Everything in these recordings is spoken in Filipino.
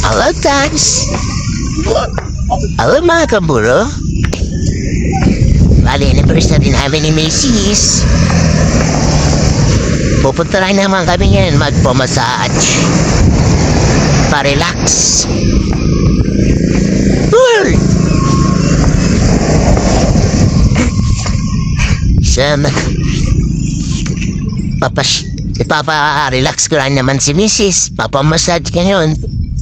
Hello, guys. Hello, mga kaburo. Bali, anniversary namin ni Macy's. Pupunta lang naman kami ngayon magpamassage. Pa-relax. Sam, papas, ipapa-relax ko lang naman si Mrs. Papamassage ngayon.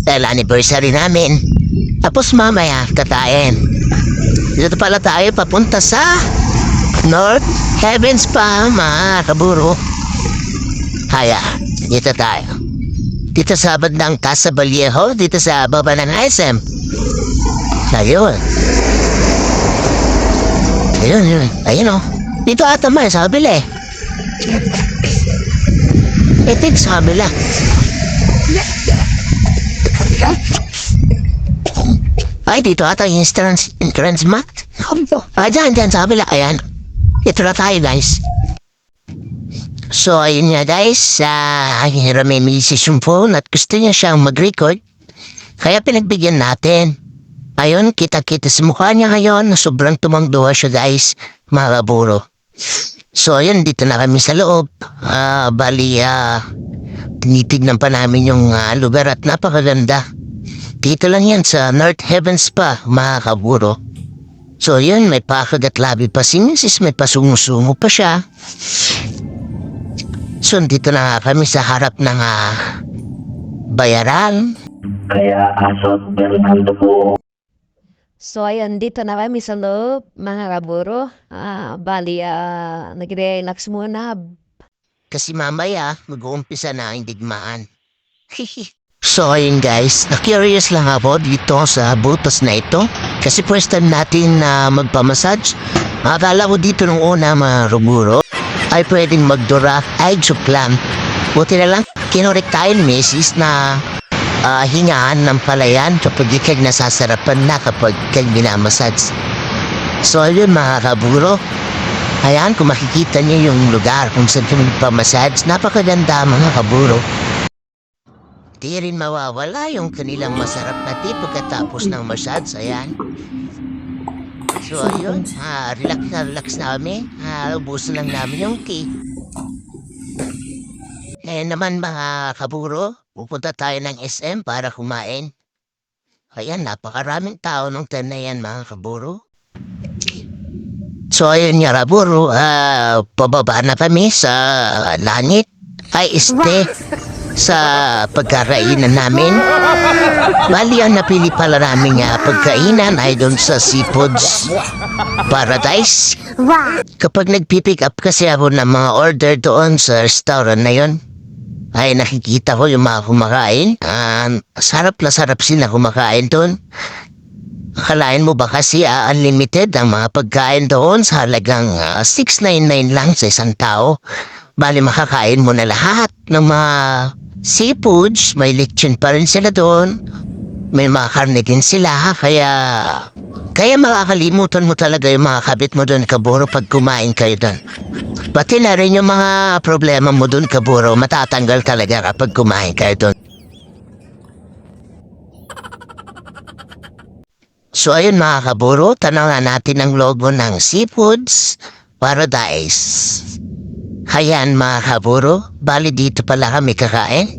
Dahil anniversary namin. Tapos mamaya, katayin. Dito pala tayo papunta sa North Heavens pa, mga kaburo. Haya, dito tayo. Dito sa bandang Casa Vallejo, dito sa baba ng SM. Ayun. Ayun, yun. Ayun o. Dito ata man, sa kabila eh. Yung sa kabila. Ay, dito ata yung entrance, entrance mat. Ah, dyan, dyan sa kabila. Ayan. Ito na tayo, guys. So, ayun nga, guys. Uh, hirap may misis yung phone at gusto niya siyang mag-record. Kaya pinagbigyan natin. Ayun, kita-kita sa mukha niya ngayon na sobrang tumangduha siya, guys. Mga kaburo. So, ayun, dito na kami sa loob. Ah, bali, ah, tinitignan pa namin yung ah, lugar at napakaganda. Dito lang yan sa North Heavens pa, mga kaburo. So yun, may pakagat labi pa si Mrs. May pasungusungo pa siya. So dito na nga kami sa harap ng ah, bayaran. Kaya Asot Bernardo po. So, ayan, dito na kami sa loob, mga kaburo. Ah, bali, ah, nag-relax muna. Kasi mamaya, mag-uumpisa na ang digmaan. so ayun guys, na-curious lang ako dito sa butas na ito. Kasi first time natin na magpamassage. Akala ko dito nung una mga ruburo ay pwedeng magdura ay lang. Buti na lang, kinorek tayo ni Mrs. na ah, hingaan ng palayan kapag ikag nasasarapan na kapag kag binamassage. So ayun mga kaburo, Ayan, kung makikita niyo yung lugar kung saan kami pamassage, napakaganda mga kaburo. Di rin mawawala yung kanilang masarap na tip pagkatapos ng massage, ayan. So ayun, ah, relax na relax na kami. Ah, ubusan lang namin yung key. Ngayon naman mga kaburo, pupunta tayo ng SM para kumain. Ayan, napakaraming tao nung time na yan mga kaburo. So ayun nga Raburo, ah, pababa na kami sa langit. Ay este sa pagkarainan namin. Bali ang napili pala namin nga pagkainan ay doon sa Seafoods Paradise. Kapag nagpipick up kasi ako ng mga order doon sa restaurant na yon, ay nakikita ko yung mga kumakain. Ah, sarap na sarap sila kumakain doon. Akalain mo ba kasi ah, unlimited ang mga pagkain doon sa halagang ah, 699 lang sa isang tao? Bali makakain mo na lahat ng mga seafoods, may lechon pa rin sila doon. May mga karne din sila, kaya... Kaya makakalimutan mo talaga yung mga kabit mo doon, kaburo, pag kumain kayo doon. Pati na rin yung mga problema mo doon, kaburo, matatanggal talaga kapag kumain kayo doon. So ayun mga kaburo, tanaw na natin ang logo ng Seafoods Paradise. Hayan mga kaburo, bali dito pala kami kakain.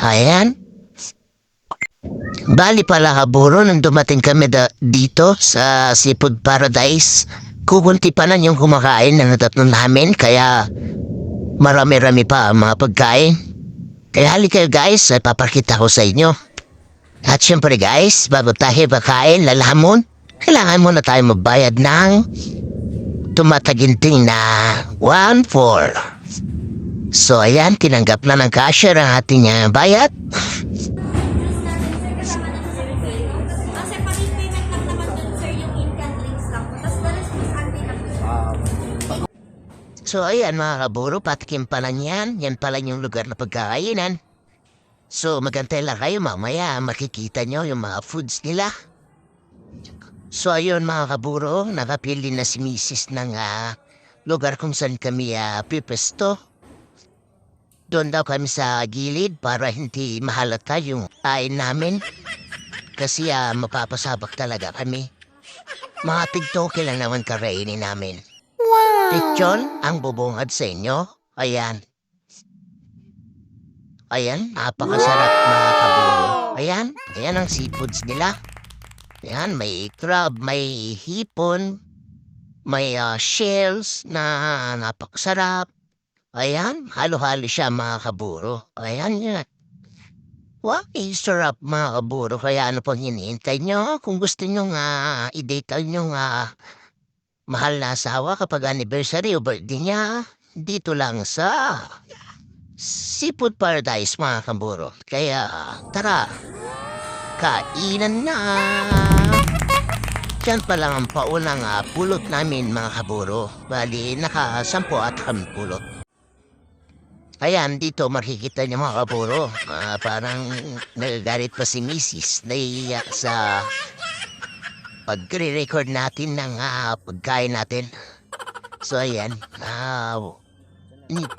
Hayan. Bali pala kaburo, nung dumating kami da- dito sa Seafood Paradise, kukunti pa na yung kumakain na natatlo namin, kaya marami-rami pa ang mga pagkain. Kaya hali kayo guys, ay papakita ko sa inyo. At syempre guys, bago tayo bakain, lalamon, kailangan muna tayo magbayad ng tumataginting na 1-4. So ayan, tinanggap na ng cashier ang ating uh, bayad. So ayan mga kaburo, patikim pa lang yan. Pala yung lugar na pagkakainan. So magantay lang kayo mamaya, makikita nyo yung mga foods nila. So ayun mga kaburo, nakapili na si Mrs. ng ah, lugar kung saan kami uh, pipesto. Doon daw kami sa gilid para hindi mahalata yung kain namin. Kasi ah, mapapasabak talaga kami. Mga tigtoke lang naman karainin namin. Lechon ang bubungad sa inyo. Ayan. Ayan, napakasarap mga kaburo. Ayan, ayan ang seafoods nila. Ayan, may crab, may hipon, may ah, shells na napakasarap. Ayan, halo-halo siya mga kaburo. Ayan yan. Wow, sarap mga kaburo. Kaya ano pang hinihintay nyo? Kung gusto nyo nga i-date nyo nga mahal na asawa kapag anniversary o birthday niya, dito lang sa Seafood Paradise mga kaburo. Kaya tara, kainan na! Yan pa lang ang paunang ah, pulot namin mga kaburo. Bali, nakasampo at kami pulot. Ayan, dito makikita niyo mga kaburo. ah, parang nagagalit pa si Mrs. Naiiyak sa pagre-record natin ng ah, pagkain natin. So ayan, ni-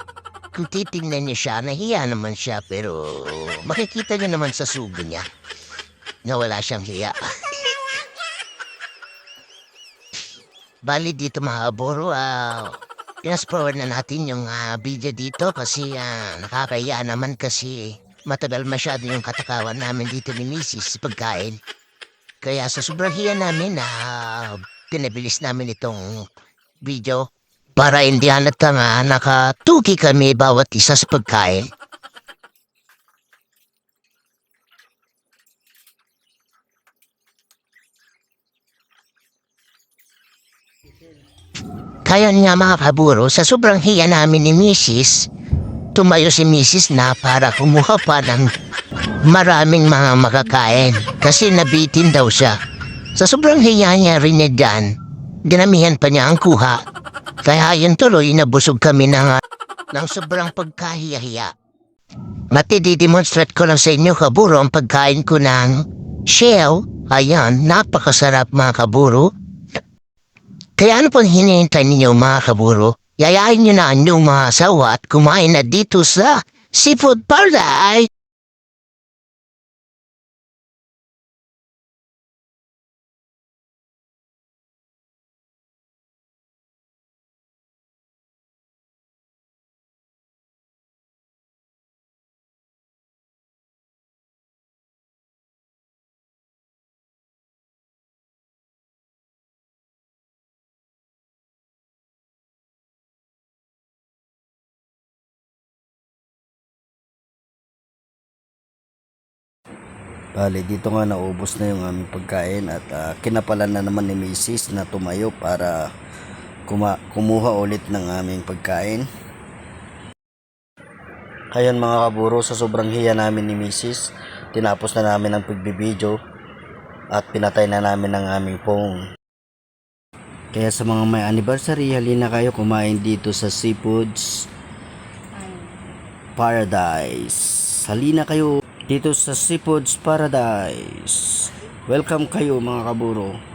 kung titingnan niyo siya, nahiya naman siya pero makikita niyo naman sa sugo niya na wala siyang hiya. Bali dito mga kaburo, ah, Pinas-forward na natin yung ah, video dito kasi ah, nakakaya naman kasi matagal masyado yung katakawan namin dito ni Mrs. pagkain. Kaya sa sobrang hiya namin na pinabilis namin itong video para hindi halata nga nakatuki kami bawat isa sa pagkain. Kaya nga mga kaburo, sa sobrang hiya namin ni Mrs., tumayo si Mrs. na para kumuha pa ng maraming mga makakain kasi nabitin daw siya. Sa sobrang hiya niya rin niya dyan, dinamihan pa niya ang kuha. Kaya yun tuloy, nabusog kami ng, ng sobrang pagkahiya-hiya. Matididemonstrate ko lang sa inyo kaburo ang pagkain ko ng shell. Ayan, napakasarap mga kaburo. Kaya ano pang hinihintay ninyo mga kaburo? Yayain nyo na ang inyong mga asawa at kumain na dito sa Seafood Paradise! Bale, dito nga naubos na yung aming pagkain at ah, kinapalan na naman ni Mrs. na tumayo para kuma kumuha ulit ng aming pagkain. Kayan mga kaburo, sa sobrang hiya namin ni Mrs. Tinapos na namin ang pagbibideo at pinatay na namin ang aming phone. Kaya sa mga may anniversary, halina kayo kumain dito sa Seafoods Paradise. Halina kayo dito sa Seafoods Paradise. Welcome kayo mga kaburo.